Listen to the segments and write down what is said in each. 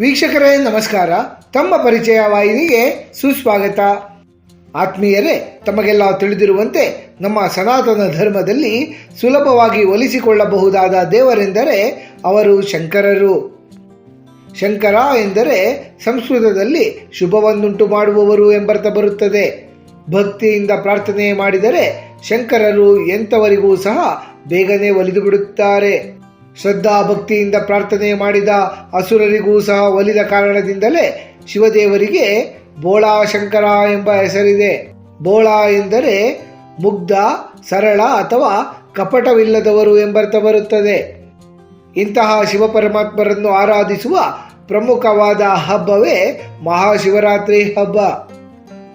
ವೀಕ್ಷಕರೇ, ನಮಸ್ಕಾರ. ತಮ್ಮ ಪರಿಚಯ ವಾಹಿನಿಗೆ ಸುಸ್ವಾಗತ. ಆತ್ಮೀಯರೇ, ತಮಗೆಲ್ಲ ತಿಳಿದಿರುವಂತೆ ನಮ್ಮ ಸನಾತನ ಧರ್ಮದಲ್ಲಿ ಸುಲಭವಾಗಿ ಒಲಿಸಿಕೊಳ್ಳಬಹುದಾದ ದೇವರೆಂದರೆ ಅವರು ಶಂಕರರು. ಶಂಕರ ಎಂದರೆ ಸಂಸ್ಕೃತದಲ್ಲಿ ಶುಭವನ್ನುಂಟು ಮಾಡುವವರು ಎಂಬರ್ಥ ಬರುತ್ತದೆ. ಭಕ್ತಿಯಿಂದ ಪ್ರಾರ್ಥನೆ ಮಾಡಿದರೆ ಶಂಕರರು ಎಂಥವರಿಗೂ ಸಹ ಬೇಗನೆ ಒಲಿದು ಬಿಡುತ್ತಾರೆ. ಶ್ರದ್ಧಾ ಭಕ್ತಿಯಿಂದ ಪ್ರಾರ್ಥನೆ ಮಾಡಿದ ಅಸುರರಿಗೂ ಸಹ ಒಲಿದ ಕಾರಣದಿಂದಲೇ ಶಿವದೇವರಿಗೆ ಬೋಳಾ ಶಂಕರ ಎಂಬ ಹೆಸರಿದೆ. ಬೋಳಾ ಎಂದರೆ ಮುಗ್ಧ, ಸರಳ ಅಥವಾ ಕಪಟವಿಲ್ಲದವರು ಎಂಬರ್ಥ ಬರುತ್ತದೆ. ಇಂತಹ ಶಿವಪರಮಾತ್ಮರನ್ನು ಆರಾಧಿಸುವ ಪ್ರಮುಖವಾದ ಹಬ್ಬವೇ ಮಹಾಶಿವರಾತ್ರಿ ಹಬ್ಬ.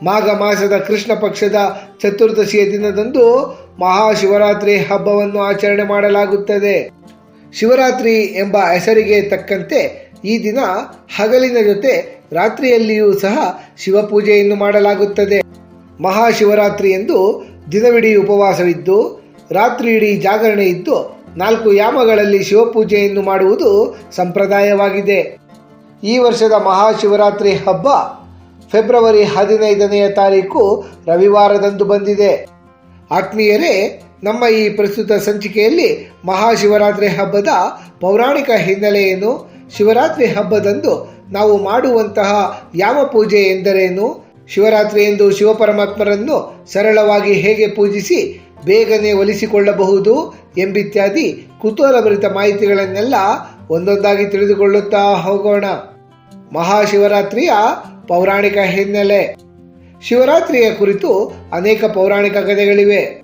ಮಾಘ ಮಾಸದ ಕೃಷ್ಣ ಪಕ್ಷದ ಚತುರ್ದಶಿಯ ದಿನದಂದು ಮಹಾಶಿವರಾತ್ರಿ ಹಬ್ಬವನ್ನು ಆಚರಣೆ ಮಾಡಲಾಗುತ್ತದೆ. ಶಿವರಾತ್ರಿ ಎಂಬ ಹೆಸರಿಗೆ ತಕ್ಕಂತೆ ಈ ದಿನ ಹಗಲಿನ ಜೊತೆ ರಾತ್ರಿಯಲ್ಲಿಯೂ ಸಹ ಶಿವಪೂಜೆಯನ್ನು ಮಾಡಲಾಗುತ್ತದೆ. ಮಹಾಶಿವರಾತ್ರಿ ಎಂದು ದಿನವಿಡೀ ಉಪವಾಸವಿದ್ದು, ರಾತ್ರಿ ಇಡೀ ಜಾಗರಣೆ ಇದ್ದು, ನಾಲ್ಕು ಯಾಮಗಳಲ್ಲಿ ಶಿವಪೂಜೆಯನ್ನು ಮಾಡುವುದು ಸಂಪ್ರದಾಯವಾಗಿದೆ. ಈ ವರ್ಷದ ಮಹಾಶಿವರಾತ್ರಿ ಹಬ್ಬ ಫೆಬ್ರವರಿ ಹದಿನೈದನೆಯ ತಾರೀಕು ರವಿವಾರದಂದು ಬಂದಿದೆ. ಆತ್ಮೀಯರೇ ನಮ್ಮ ಈ ಪ್ರಸ್ತುತ ಸಂಚಿಕೆಯಲ್ಲಿ ಮಹಾಶಿವರಾತ್ರಿ ಹಬ್ಬದ ಪೌರಾಣಿಕ ಹಿನ್ನೆಲೆಯನ್ನು, ಶಿವರಾತ್ರಿ ಹಬ್ಬದಂದು ನಾವು ಮಾಡುವಂತಹ ಯಾವ ಪೂಜೆ ಎಂದರೇನು? ಶಿವರಾತ್ರಿ ಎಂದು ಶಿವಪರಮಾತ್ಮರನ್ನು ಸರಳವಾಗಿ ಹೇಗೆ ಪೂಜಿಸಿ ಬೇಗನೆ ಒಲಿಸಿಕೊಳ್ಳಬಹುದು ಎಂಬಿತ್ಯಾದಿ ಕುತೂಹಲಭರಿತ ಮಾಹಿತಿಗಳನ್ನೆಲ್ಲ ಒಂದೊಂದಾಗಿ ತಿಳಿದುಕೊಳ್ಳುತ್ತಾ ಹೋಗೋಣ. ಮಹಾಶಿವರಾತ್ರಿಯ ಪೌರಾಣಿಕ ಹಿನ್ನೆಲೆ. ಶಿವರಾತ್ರಿಯ ಕುರಿತು ಅನೇಕ ಪೌರಾಣಿಕ ಕಥೆಗಳಿವೆ.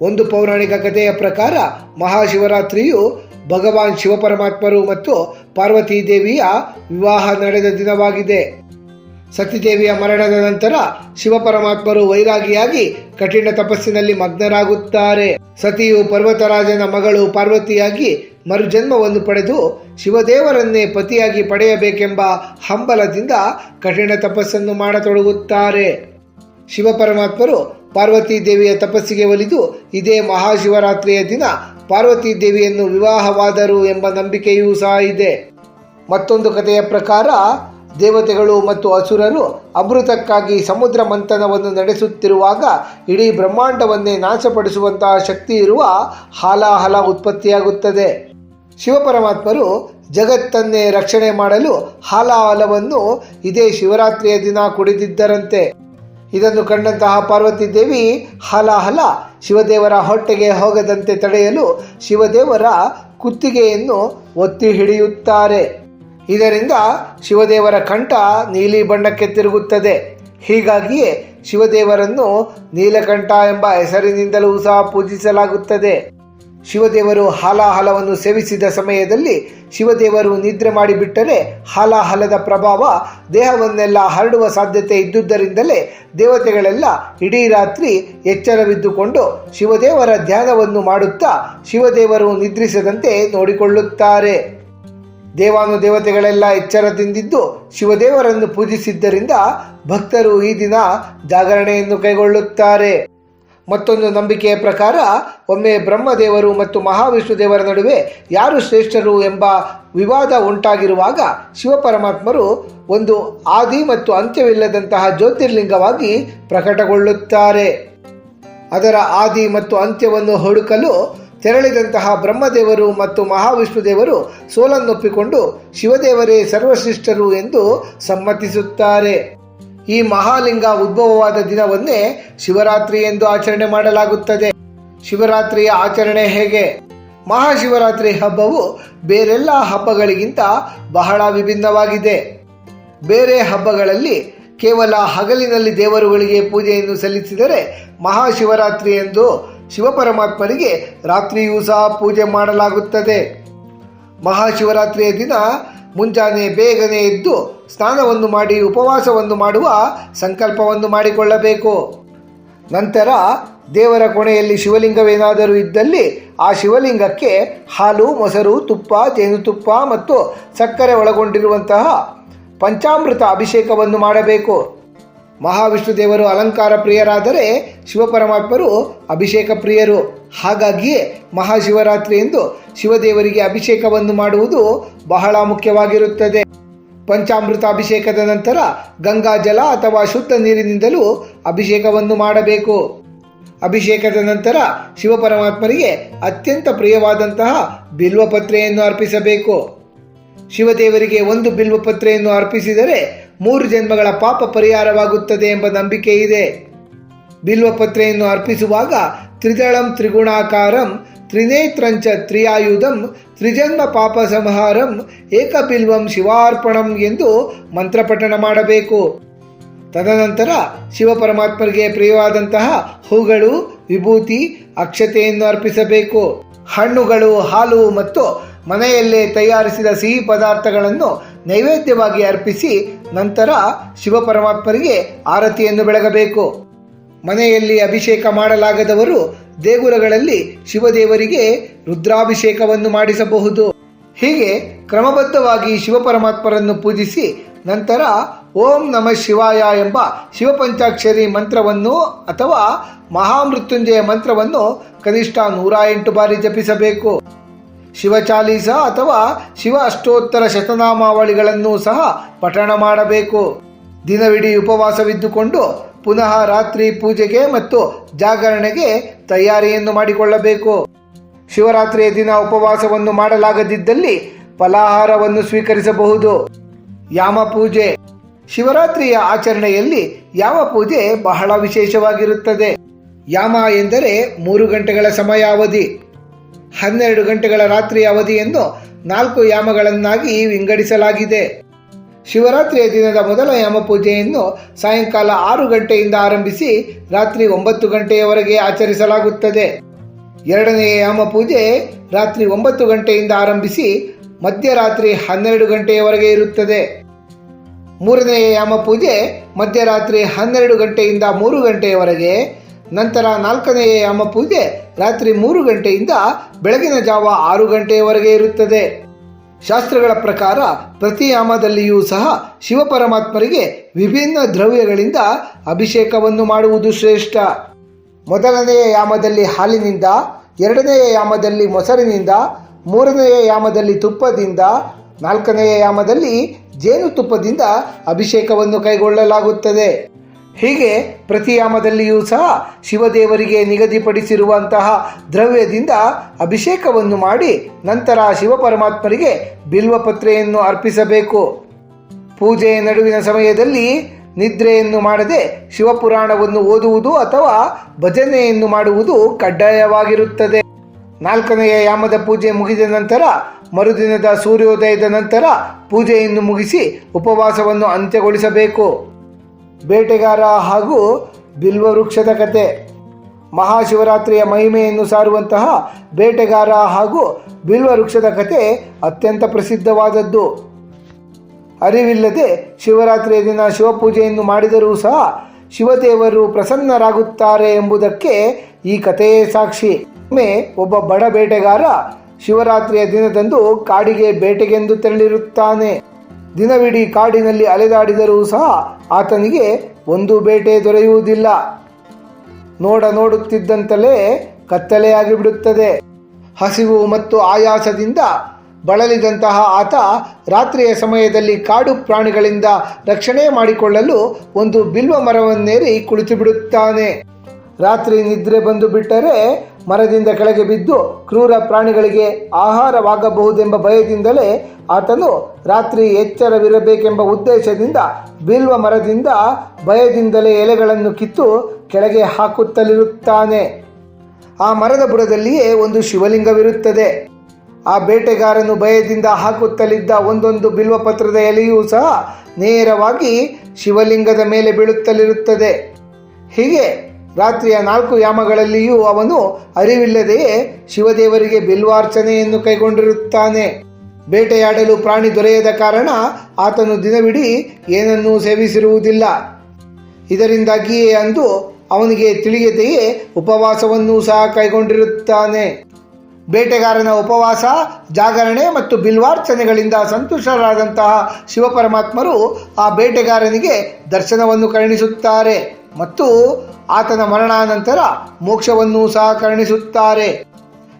ಒಂದು ಪೌರಾಣಿಕ ಕಥೆಯ ಪ್ರಕಾರ ಮಹಾಶಿವರಾತ್ರಿಯು ಭಗವಾನ್ ಶಿವಪರಮಾತ್ಮರು ಮತ್ತು ಪಾರ್ವತೀ ದೇವಿಯ ವಿವಾಹ ನಡೆದ ದಿನವಾಗಿದೆ. ಸತಿದೇವಿಯ ಮರಣದ ನಂತರ ಶಿವಪರಮಾತ್ಮರು ವೈರಾಗಿಯಾಗಿ ಕಠಿಣ ತಪಸ್ಸಿನಲ್ಲಿ ಮಗ್ನರಾಗುತ್ತಾರೆ. ಸತಿಯು ಪರ್ವತರಾಜನ ಮಗಳು ಪಾರ್ವತಿಯಾಗಿ ಮರುಜನ್ಮವನ್ನು ಪಡೆದು ಶಿವದೇವರನ್ನೇ ಪತಿಯಾಗಿ ಪಡೆಯಬೇಕೆಂಬ ಹಂಬಲದಿಂದ ಕಠಿಣ ತಪಸ್ಸನ್ನು ಮಾಡತೊಡಗುತ್ತಾರೆ. ಶಿವಪರಮಾತ್ಮರು ಪಾರ್ವತೀ ದೇವಿಯ ತಪಸ್ಸಿಗೆ ಒಲಿದು ಇದೇ ಮಹಾಶಿವರಾತ್ರಿಯ ದಿನ ಪಾರ್ವತಿ ದೇವಿಯನ್ನು ವಿವಾಹವಾದರು ಎಂಬ ನಂಬಿಕೆಯೂ ಸಹ ಇದೆ. ಮತ್ತೊಂದು ಕಥೆಯ ಪ್ರಕಾರ ದೇವತೆಗಳು ಮತ್ತು ಅಸುರರು ಅಮೃತಕ್ಕಾಗಿ ಸಮುದ್ರ ಮಂಥನವನ್ನು ನಡೆಸುತ್ತಿರುವಾಗ ಇಡೀ ಬ್ರಹ್ಮಾಂಡವನ್ನೇ ನಾಶಪಡಿಸುವಂತಹ ಶಕ್ತಿ ಇರುವ ಹಾಲಾಹಲ ಉತ್ಪತ್ತಿಯಾಗುತ್ತದೆ. ಶಿವಪರಮಾತ್ಮರು ಜಗತ್ತನ್ನೇ ರಕ್ಷಣೆ ಮಾಡಲು ಹಾಲಾಹಲವನ್ನು ಇದೇ ಶಿವರಾತ್ರಿಯ ದಿನ ಕುಡಿದಿದ್ದರಂತೆ. ಇದನ್ನು ಕಂಡಂತಹ ಪಾರ್ವತಿ ದೇವಿ ಹಲಾಹಲ ಶಿವದೇವರ ಹೊಟ್ಟೆಗೆ ಹೋಗದಂತೆ ತಡೆಯಲು ಶಿವದೇವರ ಕುತ್ತಿಗೆಯನ್ನು ಒತ್ತಿ ಹಿಡಿಯುತ್ತಾರೆ. ಇದರಿಂದ ಶಿವದೇವರ ಕಂಠ ನೀಲಿ ಬಣ್ಣಕ್ಕೆ ತಿರುಗುತ್ತದೆ. ಹೀಗಾಗಿಯೇ ಶಿವದೇವರನ್ನು ನೀಲಕಂಠ ಎಂಬ ಹೆಸರಿನಿಂದಲೂ ಸಹ ಪೂಜಿಸಲಾಗುತ್ತದೆ. ಶಿವದೇವರು ಹಾಲಾಹಲವನ್ನು ಸೇವಿಸಿದ ಸಮಯದಲ್ಲಿ ಶಿವದೇವರು ನಿದ್ರೆ ಮಾಡಿಬಿಟ್ಟರೆ ಹಾಲಾಹಲದ ಪ್ರಭಾವ ದೇಹವನ್ನೆಲ್ಲ ಹರಡುವ ಸಾಧ್ಯತೆ ಇದ್ದುದರಿಂದಲೇ ದೇವತೆಗಳೆಲ್ಲ ಇಡೀ ರಾತ್ರಿ ಎಚ್ಚರವಿದ್ದುಕೊಂಡು ಶಿವದೇವರ ಧ್ಯಾನವನ್ನು ಮಾಡುತ್ತಾ ಶಿವದೇವರು ನಿದ್ರಿಸದಂತೆ ನೋಡಿಕೊಳ್ಳುತ್ತಾರೆ. ದೇವಾನುದೇವತೆಗಳೆಲ್ಲ ಎಚ್ಚರದಿಂದಿದ್ದು ಶಿವದೇವರನ್ನು ಪೂಜಿಸಿದ್ದರಿಂದ ಭಕ್ತರು ಈ ದಿನ ಜಾಗರಣೆಯನ್ನು ಕೈಗೊಳ್ಳುತ್ತಾರೆ. ಮತ್ತೊಂದು ನಂಬಿಕೆಯ ಪ್ರಕಾರ, ಒಮ್ಮೆ ಬ್ರಹ್ಮದೇವರು ಮತ್ತು ಮಹಾವಿಷ್ಣುದೇವರ ನಡುವೆ ಯಾರು ಶ್ರೇಷ್ಠರು ಎಂಬ ವಿವಾದ ಉಂಟಾಗಿರುವಾಗ ಶಿವಪರಮಾತ್ಮರು ಒಂದು ಆದಿ ಮತ್ತು ಅಂತ್ಯವಿಲ್ಲದಂತಹ ಜ್ಯೋತಿರ್ಲಿಂಗವಾಗಿ ಪ್ರಕಟಗೊಳ್ಳುತ್ತಾರೆ. ಅದರ ಆದಿ ಮತ್ತು ಅಂತ್ಯವನ್ನು ಹುಡುಕಲು ತೆರಳಿದಂತಹ ಬ್ರಹ್ಮದೇವರು ಮತ್ತು ಮಹಾವಿಷ್ಣು ದೇವರು ಸೋಲನ್ನೊಪ್ಪಿಕೊಂಡು ಶಿವದೇವರೇ ಸರ್ವಶ್ರೇಷ್ಠರು ಎಂದು ಸಮ್ಮತಿಸುತ್ತಾರೆ. ಈ ಮಹಾಲಿಂಗ ಉದ್ಭವವಾದ ದಿನವನ್ನೇ ಶಿವರಾತ್ರಿ ಎಂದು ಆಚರಣೆ ಮಾಡಲಾಗುತ್ತದೆ. ಶಿವರಾತ್ರಿಯ ಆಚರಣೆ ಹೇಗೆ? ಮಹಾಶಿವರಾತ್ರಿ ಹಬ್ಬವು ಬೇರೆಲ್ಲ ಹಬ್ಬಗಳಿಗಿಂತ ಬಹಳ ವಿಭಿನ್ನವಾಗಿದೆ. ಬೇರೆ ಹಬ್ಬಗಳಲ್ಲಿ ಕೇವಲ ಹಗಲಿನಲ್ಲಿ ದೇವರುಗಳಿಗೆ ಪೂಜೆಯನ್ನು ಸಲ್ಲಿಸಿದರೆ ಮಹಾಶಿವರಾತ್ರಿ ಎಂದು ಶಿವಪರಮಾತ್ಮನಿಗೆ ರಾತ್ರಿಯೂ ಸಹ ಪೂಜೆ ಮಾಡಲಾಗುತ್ತದೆ. ಮಹಾಶಿವರಾತ್ರಿಯ ದಿನ ಮುಂಜಾನೆ ಬೇಗನೆ ಎದ್ದು ಸ್ನಾನವನ್ನು ಮಾಡಿ, ಉಪವಾಸವನ್ನು ಮಾಡುವ ಸಂಕಲ್ಪವನ್ನು ಮಾಡಿಕೊಳ್ಳಬೇಕು. ನಂತರ ದೇವರ ಕೊನೆಯಲ್ಲಿ ಶಿವಲಿಂಗವೇನಾದರೂ ಇದ್ದಲ್ಲಿ ಆ ಶಿವಲಿಂಗಕ್ಕೆ ಹಾಲು, ಮೊಸರು, ತುಪ್ಪ ಜೇನುತುಪ್ಪ ಮತ್ತು ಸಕ್ಕರೆ ಒಳಗೊಂಡಿರುವಂತಹ ಪಂಚಾಮೃತ ಅಭಿಷೇಕವನ್ನು ಮಾಡಬೇಕು. ಮಹಾವಿಷ್ಣು ದೇವರು ಅಲಂಕಾರ ಪ್ರಿಯರಾದರೆ ಶಿವಪರಮಾತ್ಮರು ಅಭಿಷೇಕ ಪ್ರಿಯರು. ಹಾಗಾಗಿಯೇ ಮಹಾಶಿವರಾತ್ರಿ ಎಂದು ಶಿವದೇವರಿಗೆ ಅಭಿಷೇಕವನ್ನು ಮಾಡುವುದು ಬಹಳ ಮುಖ್ಯವಾಗಿರುತ್ತದೆ. ಪಂಚಾಮೃತ ಅಭಿಷೇಕದ ನಂತರ ಗಂಗಾ ಜಲ ಅಥವಾ ಶುದ್ಧ ನೀರಿನಿಂದಲೂ ಅಭಿಷೇಕವನ್ನು ಮಾಡಬೇಕು. ಅಭಿಷೇಕದ ನಂತರ ಶಿವಪರಮಾತ್ಮರಿಗೆ ಅತ್ಯಂತ ಪ್ರಿಯವಾದಂತಹ ಬಿಲ್ವಪತ್ರೆಯನ್ನು ಅರ್ಪಿಸಬೇಕು. ಶಿವದೇವರಿಗೆ ಒಂದು ಬಿಲ್ವಪತ್ರೆಯನ್ನು ಅರ್ಪಿಸಿದರೆ ಮೂರು ಜನ್ಮಗಳ ಪಾಪ ಪರಿಹಾರವಾಗುತ್ತದೆ ಎಂಬ ನಂಬಿಕೆ ಇದೆ. ಬಿಲ್ವಪತ್ರೆಯನ್ನು ಅರ್ಪಿಸುವಾಗ ತ್ರಿದಳಂ ತ್ರಿಗುಣಾಕಾರಂ ತ್ರಿನೇತ್ರಂಚ ತ್ರಿಯಾಯುಧಂ ತ್ರಿಜನ್ಮ ಪಾಪ ಸಂಹಾರಂ ಏಕಬಿಲ್ವಂ ಶಿವಾರ್ಪಣಂ ಎಂದು ಮಂತ್ರಪಠಣ ಮಾಡಬೇಕು. ತದನಂತರ ಶಿವಪರಮಾತ್ಮರಿಗೆ ಪ್ರಿಯವಾದಂತಹ ಹೂಗಳು, ವಿಭೂತಿ, ಅಕ್ಷತೆಯನ್ನು ಅರ್ಪಿಸಬೇಕು. ಹಣ್ಣುಗಳು, ಹಾಲು ಮತ್ತು ಮನೆಯಲ್ಲೇ ತಯಾರಿಸಿದ ಸಿಹಿ ಪದಾರ್ಥಗಳನ್ನು ನೈವೇದ್ಯವಾಗಿ ಅರ್ಪಿಸಿ ನಂತರ ಶಿವಪರಮಾತ್ಮರಿಗೆ ಆರತಿಯನ್ನು ಬೆಳಗಬೇಕು. ಮನೆಯಲ್ಲಿ ಅಭಿಷೇಕ ಮಾಡಲಾಗದವರು ದೇಗುಲಗಳಲ್ಲಿ ಶಿವದೇವರಿಗೆ ರುದ್ರಾಭಿಷೇಕವನ್ನು ಮಾಡಿಸಬಹುದು. ಹೀಗೆ ಕ್ರಮಬದ್ಧವಾಗಿ ಶಿವಪರಮಾತ್ಮರನ್ನು ಪೂಜಿಸಿ ನಂತರ ಓಂ ನಮಃ ಶಿವಾಯ ಎಂಬ ಶಿವಪಂಚಾಕ್ಷರಿ ಮಂತ್ರವನ್ನು ಅಥವಾ ಮಹಾಮೃತ್ಯುಂಜಯ ಮಂತ್ರವನ್ನು ಕನಿಷ್ಠ ನೂರ ಎಂಟು ಬಾರಿ ಜಪಿಸಬೇಕು. ಶಿವಚಾಲೀಸ ಅಥವಾ ಶಿವ ಅಷ್ಟೋತ್ತರ ಶತನಾಮಾವಳಿಗಳನ್ನು ಸಹ ಪಠಣ ಮಾಡಬೇಕು. ದಿನವಿಡೀ ಉಪವಾಸವಿದ್ದುಕೊಂಡು ಪುನಃ ರಾತ್ರಿ ಪೂಜೆಗೆ ಮತ್ತು ಜಾಗರಣೆಗೆ ತಯಾರಿಯನ್ನು ಮಾಡಿಕೊಳ್ಳಬೇಕು. ಶಿವರಾತ್ರಿಯ ದಿನ ಉಪವಾಸವನ್ನು ಮಾಡಲಾಗದಿದ್ದಲ್ಲಿ ಫಲಾಹಾರವನ್ನು ಸ್ವೀಕರಿಸಬಹುದು. ಯಾಮ ಪೂಜೆ. ಶಿವರಾತ್ರಿಯ ಆಚರಣೆಯಲ್ಲಿ ಯಾಮ ಪೂಜೆ ಬಹಳ ವಿಶೇಷವಾಗಿರುತ್ತದೆ. ಯಾಮ ಎಂದರೆ ಮೂರು ಗಂಟೆಗಳ ಸಮಯ ಅವಧಿ. ಹನ್ನೆರಡು ಗಂಟೆಗಳ ರಾತ್ರಿ ಅವಧಿಯನ್ನು ನಾಲ್ಕು ಯಾಮಗಳನ್ನಾಗಿ ವಿಂಗಡಿಸಲಾಗಿದೆ. ಶಿವರಾತ್ರಿಯ ದಿನದ ಮೊದಲ ಯಾಮ ಪೂಜೆಯನ್ನು ಸಾಯಂಕಾಲ ಆರು ಗಂಟೆಯಿಂದ ಆರಂಭಿಸಿ ರಾತ್ರಿ ಒಂಬತ್ತು ಗಂಟೆಯವರೆಗೆ ಆಚರಿಸಲಾಗುತ್ತದೆ. ಎರಡನೆಯ ಯಾಮ ಪೂಜೆ ರಾತ್ರಿ ಒಂಬತ್ತು ಗಂಟೆಯಿಂದ ಆರಂಭಿಸಿ ಮಧ್ಯರಾತ್ರಿ ಹನ್ನೆರಡು ಗಂಟೆಯವರೆಗೆ ಇರುತ್ತದೆ. ಮೂರನೆಯ ಯಾಮ ಪೂಜೆ ಮಧ್ಯರಾತ್ರಿ ಹನ್ನೆರಡು ಗಂಟೆಯಿಂದ ಮೂರು ಗಂಟೆಯವರೆಗೆ, ನಂತರ ನಾಲ್ಕನೆಯ ಯಾಮ ಪೂಜೆ ರಾತ್ರಿ ಮೂರು ಗಂಟೆಯಿಂದ ಬೆಳಗಿನ ಜಾವ ಆರು ಗಂಟೆಯವರೆಗೆ ಇರುತ್ತದೆ. ಶಾಸ್ತ್ರಗಳ ಪ್ರಕಾರ ಪ್ರತಿ ಯಾಮದಲ್ಲಿಯೂ ಸಹ ಶಿವಪರಮಾತ್ಮರಿಗೆ ವಿಭಿನ್ನ ದ್ರವ್ಯಗಳಿಂದ ಅಭಿಷೇಕವನ್ನು ಮಾಡುವುದು ಶ್ರೇಷ್ಠ. ಮೊದಲನೆಯ ಯಾಮದಲ್ಲಿ ಹಾಲಿನಿಂದ, ಎರಡನೆಯ ಯಾಮದಲ್ಲಿ ಮೊಸರಿನಿಂದ, ಮೂರನೆಯ ಯಾಮದಲ್ಲಿ ತುಪ್ಪದಿಂದ, ನಾಲ್ಕನೆಯ ಯಾಮದಲ್ಲಿ ಜೇನುತುಪ್ಪದಿಂದ ಅಭಿಷೇಕವನ್ನು ಕೈಗೊಳ್ಳಲಾಗುತ್ತದೆ. ಹೀಗೆ ಪ್ರತಿಯಾಮದಲ್ಲಿಯೂ ಸಹ ಶಿವದೇವರಿಗೆ ನಿಗದಿಪಡಿಸಿರುವಂತಹ ದ್ರವ್ಯದಿಂದ ಅಭಿಷೇಕವನ್ನು ಮಾಡಿ ನಂತರ ಶಿವಪರಮಾತ್ಮರಿಗೆ ಬಿಲ್ವಪತ್ರೆಯನ್ನು ಅರ್ಪಿಸಬೇಕು. ಪೂಜೆಯ ನಡುವಿನ ಸಮಯದಲ್ಲಿ ನಿದ್ರೆಯನ್ನು ಮಾಡದೆ ಶಿವಪುರಾಣವನ್ನು ಓದುವುದು ಅಥವಾ ಭಜನೆಯನ್ನು ಮಾಡುವುದು ಕಡ್ಡಾಯವಾಗಿರುತ್ತದೆ. ನಾಲ್ಕನೆಯ ಯಾಮದ ಪೂಜೆ ಮುಗಿದ ನಂತರ ಮರುದಿನದ ಸೂರ್ಯೋದಯದ ನಂತರ ಪೂಜೆಯನ್ನು ಮುಗಿಸಿ ಉಪವಾಸವನ್ನು ಅಂತ್ಯಗೊಳಿಸಬೇಕು. ಬೇಟೆಗಾರ ಹಾಗೂ ಬಿಲ್ವವೃಕ್ಷದ ಕತೆ. ಮಹಾಶಿವರಾತ್ರಿಯ ಮಹಿಮೆಯನ್ನು ಸಾರುವಂತಹ ಬೇಟೆಗಾರ ಹಾಗೂ ಬಿಲ್ವವೃಕ್ಷದ ಕತೆ ಅತ್ಯಂತ ಪ್ರಸಿದ್ಧವಾದದ್ದು. ಅರಿವಿಲ್ಲದೆ ಶಿವರಾತ್ರಿಯ ದಿನ ಶಿವಪೂಜೆಯನ್ನು ಮಾಡಿದರೂ ಸಹ ಶಿವದೇವರು ಪ್ರಸನ್ನರಾಗುತ್ತಾರೆ ಎಂಬುದಕ್ಕೆ ಈ ಕಥೆಯೇ ಸಾಕ್ಷಿ. ಒಮ್ಮೆ ಒಬ್ಬ ಬಡ ಬೇಟೆಗಾರ ಶಿವರಾತ್ರಿಯ ದಿನದಂದು ಕಾಡಿಗೆ ಬೇಟೆಗೆಂದು ತೆರಳಿರುತ್ತಾನೆ. ದಿನವಿಡೀ ಕಾಡಿನಲ್ಲಿ ಅಲೆದಾಡಿದರೂ ಸಹ ಆತನಿಗೆ ಒಂದು ಬೇಟೆ ದೊರೆಯುವುದಿಲ್ಲ. ನೋಡ ನೋಡುತ್ತಿದ್ದಂತಲೇ ಕತ್ತಲೆಯಾಗಿ ಬಿಡುತ್ತದೆ ಹಸಿವು ಮತ್ತು ಆಯಾಸದಿಂದ ಬಳಲಿದಂತಹ ಆತ ರಾತ್ರಿಯ ಸಮಯದಲ್ಲಿ ಕಾಡು ಪ್ರಾಣಿಗಳಿಂದ ರಕ್ಷಣೆ ಮಾಡಿಕೊಳ್ಳಲು ಒಂದು ಬಿಲ್ವ ಮರವನ್ನೇರಿ ಕುಳಿತು ಬಿಡುತ್ತಾನೆ ರಾತ್ರಿ ನಿದ್ರೆ ಬಂದು ಬಿಟ್ಟರೆ ಮರದಿಂದ ಕೆಳಗೆ ಬಿದ್ದು ಕ್ರೂರ ಪ್ರಾಣಿಗಳಿಗೆ ಆಹಾರವಾಗಬಹುದೆಂಬ ಭಯದಿಂದಲೇ ಆತನು ರಾತ್ರಿ ಎಚ್ಚರವಿರಬೇಕೆಂಬ ಉದ್ದೇಶದಿಂದ ಬಿಲ್ವ ಮರದಿಂದ ಭಯದಿಂದಲೇ ಎಲೆಗಳನ್ನು ಕಿತ್ತು ಕೆಳಗೆ ಹಾಕುತ್ತಲಿರುತ್ತಾನೆ. ಆ ಮರದ ಬುಡದಲ್ಲಿಯೇ ಒಂದು ಶಿವಲಿಂಗವಿರುತ್ತದೆ. ಆ ಬೇಟೆಗಾರನು ಭಯದಿಂದ ಹಾಕುತ್ತಲಿದ್ದ ಒಂದೊಂದು ಬಿಲ್ವಪತ್ರದ ಎಲೆಯೂ ಸಹ ನೇರವಾಗಿ ಶಿವಲಿಂಗದ ಮೇಲೆ ಬೀಳುತ್ತಲಿರುತ್ತದೆ. ಹೀಗೆ ರಾತ್ರಿಯ ನಾಲ್ಕು ಯಾಮಗಳಲ್ಲಿಯೂ ಅವನು ಅರಿವಿಲ್ಲದೆಯೇ ಶಿವದೇವರಿಗೆ ಬಿಲ್ವಾರ್ಚನೆಯನ್ನು ಕೈಗೊಂಡಿರುತ್ತಾನೆ. ಬೇಟೆಯಾಡಲು ಪ್ರಾಣಿ ದೊರೆಯದ ಕಾರಣ ಆತನು ದಿನವಿಡೀ ಏನನ್ನೂ ಸೇವಿಸಿರುವುದಿಲ್ಲ. ಇದರಿಂದಾಗಿಯೇ ಅಂದು ಅವನಿಗೆ ತಿಳಿಯದೆಯೇ ಉಪವಾಸವನ್ನು ಸಹ ಕೈಗೊಂಡಿರುತ್ತಾನೆ. ಬೇಟೆಗಾರನ ಉಪವಾಸ, ಜಾಗರಣೆ ಮತ್ತು ಬಿಲ್ವಾರ್ಚನೆಗಳಿಂದ ಸಂತುಷ್ಟರಾದಂತಹ ಶಿವಪರಮಾತ್ಮರು ಆ ಬೇಟೆಗಾರನಿಗೆ ದರ್ಶನವನ್ನು ಕರುಣಿಸುತ್ತಾರೆ. ಮತ್ತು ಆತನ ಮರಣಾನಂತರ ಮೋಕ್ಷವನ್ನು ಸಹ ಕರುಣಿಸುತ್ತಾರೆ.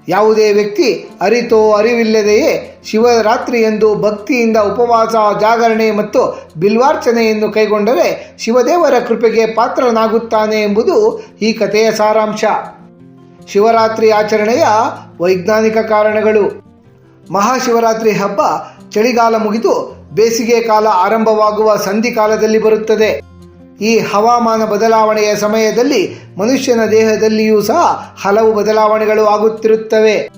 ಯಾವುದೇ ವ್ಯಕ್ತಿ ಅರಿತೋ ಅರಿವಿಲ್ಲದೆಯೇ ಶಿವರಾತ್ರಿಯಂದು ಭಕ್ತಿಯಿಂದ ಉಪವಾಸ, ಜಾಗರಣೆ ಮತ್ತು ಬಿಲ್ವಾರ್ಚನೆಯನ್ನು ಕೈಗೊಂಡರೆ ಶಿವದೇವರ ಕೃಪೆಗೆ ಪಾತ್ರನಾಗುತ್ತಾನೆ ಎಂಬುದು ಈ ಕಥೆಯ ಸಾರಾಂಶ. ಶಿವರಾತ್ರಿ ಆಚರಣೆಯ ವೈಜ್ಞಾನಿಕ ಕಾರಣಗಳು. ಮಹಾಶಿವರಾತ್ರಿ ಹಬ್ಬ ಚಳಿಗಾಲ ಮುಗಿದು ಬೇಸಿಗೆ ಕಾಲ ಆರಂಭವಾಗುವ ಸಂಧಿಕಾಲದಲ್ಲಿ ಬರುತ್ತದೆ. ಈ ಹವಾಮಾನ ಬದಲಾವಣೆಯ ಸಮಯದಲ್ಲಿ ಮನುಷ್ಯನ ದೇಹದಲ್ಲಿಯೂ ಸಹ ಹಲವು ಬದಲಾವಣೆಗಳು ಆಗುತ್ತಿರುತ್ತವೆ.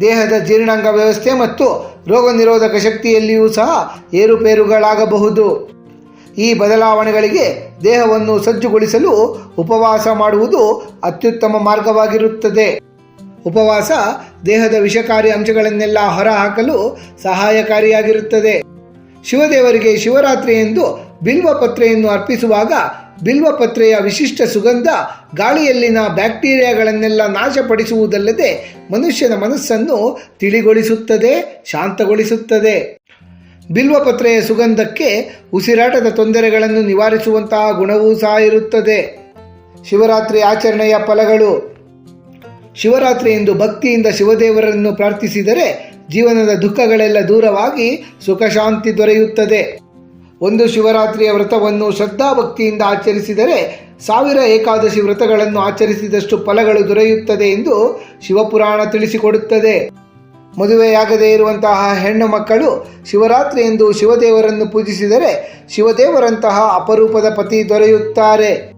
ದೇಹದ ಜೀರ್ಣಾಂಗ ವ್ಯವಸ್ಥೆ ಮತ್ತು ರೋಗ ನಿರೋಧಕ ಶಕ್ತಿಯಲ್ಲಿಯೂ ಸಹ ಏರುಪೇರುಗಳಾಗಬಹುದು. ಈ ಬದಲಾವಣೆಗಳಿಗೆ ದೇಹವನ್ನು ಸಜ್ಜುಗೊಳಿಸಲು ಉಪವಾಸ ಮಾಡುವುದು ಅತ್ಯುತ್ತಮ ಮಾರ್ಗವಾಗಿರುತ್ತದೆ. ಉಪವಾಸ ದೇಹದ ವಿಷಕಾರಿ ಅಂಶಗಳನ್ನೆಲ್ಲ ಹೊರಹಾಕಲು ಸಹಾಯಕಾರಿಯಾಗಿರುತ್ತದೆ. ಶಿವದೇವರಿಗೆ ಶಿವರಾತ್ರಿ ಎಂದು ಬಿಲ್ವಪತ್ರೆಯನ್ನು ಅರ್ಪಿಸುವಾಗ ಬಿಲ್ವಪತ್ರೆಯ ವಿಶಿಷ್ಟ ಸುಗಂಧ ಗಾಳಿಯಲ್ಲಿನ ಬ್ಯಾಕ್ಟೀರಿಯಾಗಳನ್ನೆಲ್ಲ ನಾಶಪಡಿಸುವುದಲ್ಲದೆ ಮನುಷ್ಯನ ಮನಸ್ಸನ್ನು ತಿಳಿಗೊಳಿಸುತ್ತದೆ, ಶಾಂತಗೊಳಿಸುತ್ತದೆ. ಬಿಲ್ವಪತ್ರೆಯ ಸುಗಂಧಕ್ಕೆ ಉಸಿರಾಟದ ತೊಂದರೆಗಳನ್ನು ನಿವಾರಿಸುವಂತಹ ಗುಣವೂ ಸಹ ಇರುತ್ತದೆ. ಶಿವರಾತ್ರಿ ಆಚರಣೆಯ ಫಲಗಳು. ಶಿವರಾತ್ರಿ ಎಂದು ಭಕ್ತಿಯಿಂದ ಶಿವದೇವರನ್ನು ಪ್ರಾರ್ಥಿಸಿದರೆ ಜೀವನದ ದುಃಖಗಳೆಲ್ಲ ದೂರವಾಗಿ ಸುಖಶಾಂತಿ ದೊರೆಯುತ್ತದೆ. ಒಂದು ಶಿವರಾತ್ರಿಯ ವ್ರತವನ್ನು ಶ್ರದ್ಧಾಭಕ್ತಿಯಿಂದ ಆಚರಿಸಿದರೆ ಸಾವಿರ ಏಕಾದಶಿ ವ್ರತಗಳನ್ನು ಆಚರಿಸಿದಷ್ಟು ಫಲಗಳು ದೊರೆಯುತ್ತದೆ ಎಂದು ಶಿವಪುರಾಣ ತಿಳಿಸಿಕೊಡುತ್ತದೆ. ಮದುವೆಯಾಗದೇ ಇರುವಂತಹ ಹೆಣ್ಣು ಮಕ್ಕಳು ಶಿವರಾತ್ರಿ ಎಂದು ಶಿವದೇವರನ್ನು ಪೂಜಿಸಿದರೆ ಶಿವದೇವರಂತಹ ಅಪರೂಪದ ಪತಿ ದೊರೆಯುತ್ತಾರೆ.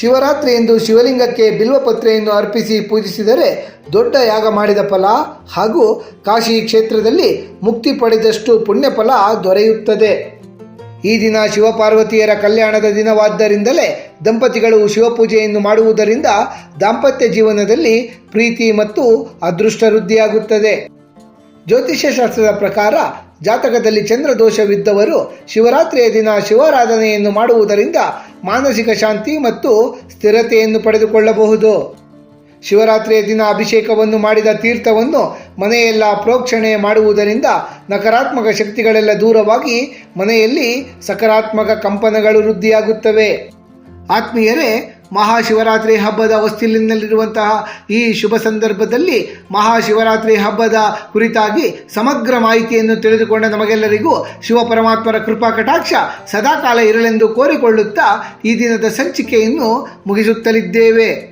ಶಿವರಾತ್ರಿ ಎಂದು ಶಿವಲಿಂಗಕ್ಕೆ ಬಿಲ್ವಪತ್ರೆಯನ್ನು ಅರ್ಪಿಸಿ ಪೂಜಿಸಿದರೆ ದೊಡ್ಡ ಯಾಗ ಮಾಡಿದ ಫಲ ಹಾಗೂ ಕಾಶಿ ಕ್ಷೇತ್ರದಲ್ಲಿ ಮುಕ್ತಿ ಪಡೆದಷ್ಟು ಪುಣ್ಯಫಲ ದೊರೆಯುತ್ತದೆ. ಈ ದಿನ ಶಿವಪಾರ್ವತಿಯರ ಕಲ್ಯಾಣದ ದಿನವಾದ್ದರಿಂದಲೇ ದಂಪತಿಗಳು ಶಿವಪೂಜೆಯನ್ನು ಮಾಡುವುದರಿಂದ ದಾಂಪತ್ಯ ಜೀವನದಲ್ಲಿ ಪ್ರೀತಿ ಮತ್ತು ಅದೃಷ್ಟ ವೃದ್ಧಿಯಾಗುತ್ತದೆ. ಜ್ಯೋತಿಷ್ಯ ಶಾಸ್ತ್ರದ ಪ್ರಕಾರ ಜಾತಕದಲ್ಲಿ ಚಂದ್ರದೋಷವಿದ್ದವರು ಶಿವರಾತ್ರಿಯ ದಿನ ಶಿವಾರಾಧನೆಯನ್ನು ಮಾಡುವುದರಿಂದ ಮಾನಸಿಕ ಶಾಂತಿ ಮತ್ತು ಸ್ಥಿರತೆಯನ್ನು ಪಡೆದುಕೊಳ್ಳಬಹುದು. ಶಿವರಾತ್ರಿಯ ದಿನ ಅಭಿಷೇಕವನ್ನು ಮಾಡಿದ ತೀರ್ಥವನ್ನು ಮನೆಯೆಲ್ಲ ಪ್ರೋಕ್ಷಣೆ ಮಾಡುವುದರಿಂದ ನಕಾರಾತ್ಮಕ ಶಕ್ತಿಗಳೆಲ್ಲ ದೂರವಾಗಿ ಮನೆಯಲ್ಲಿ ಸಕಾರಾತ್ಮಕ ಕಂಪನಗಳು ವೃದ್ಧಿಯಾಗುತ್ತವೆ. ಆತ್ಮೀಯರೇ, ಮಹಾಶಿವರಾತ್ರಿ ಹಬ್ಬದ ಹೊಸ್ತಿಲಿನಲ್ಲಿರುವಂತಹ ಈ ಶುಭ ಸಂದರ್ಭದಲ್ಲಿ ಮಹಾಶಿವರಾತ್ರಿ ಹಬ್ಬದ ಕುರಿತಾಗಿ ಸಮಗ್ರ ಮಾಹಿತಿಯನ್ನು ತಿಳಿದುಕೊಂಡ ನಮಗೆಲ್ಲರಿಗೂ ಶಿವ ಪರಮಾತ್ಮರ ಕೃಪಾ ಕಟಾಕ್ಷ ಸದಾಕಾಲ ಇರಲೆಂದು ಕೋರಿಕೊಳ್ಳುತ್ತಾ ಈ ದಿನದ ಸಂಚಿಕೆಯನ್ನು ಮುಗಿಸುತ್ತಲಿದ್ದೇವೆ.